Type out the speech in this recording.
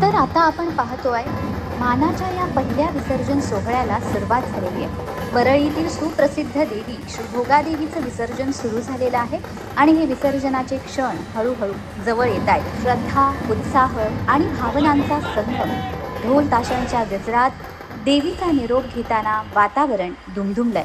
तर आता आपण पाहतो आहे मानाच्या या पहिल्या विसर्जन सोहळ्याला सुरुवात झालेली आहे. वरळीतील सुप्रसिद्ध देवी श्री भोगादेवीचं विसर्जन सुरू झालेलं आहे आणि हे विसर्जनाचे क्षण हळूहळू जवळ येत आहेत. श्रद्धा उत्साह आणि भावनांचा संगम ढोल ताशांच्या गजरात देवीचा निरोप घेताना वातावरण दुमदुमलंय.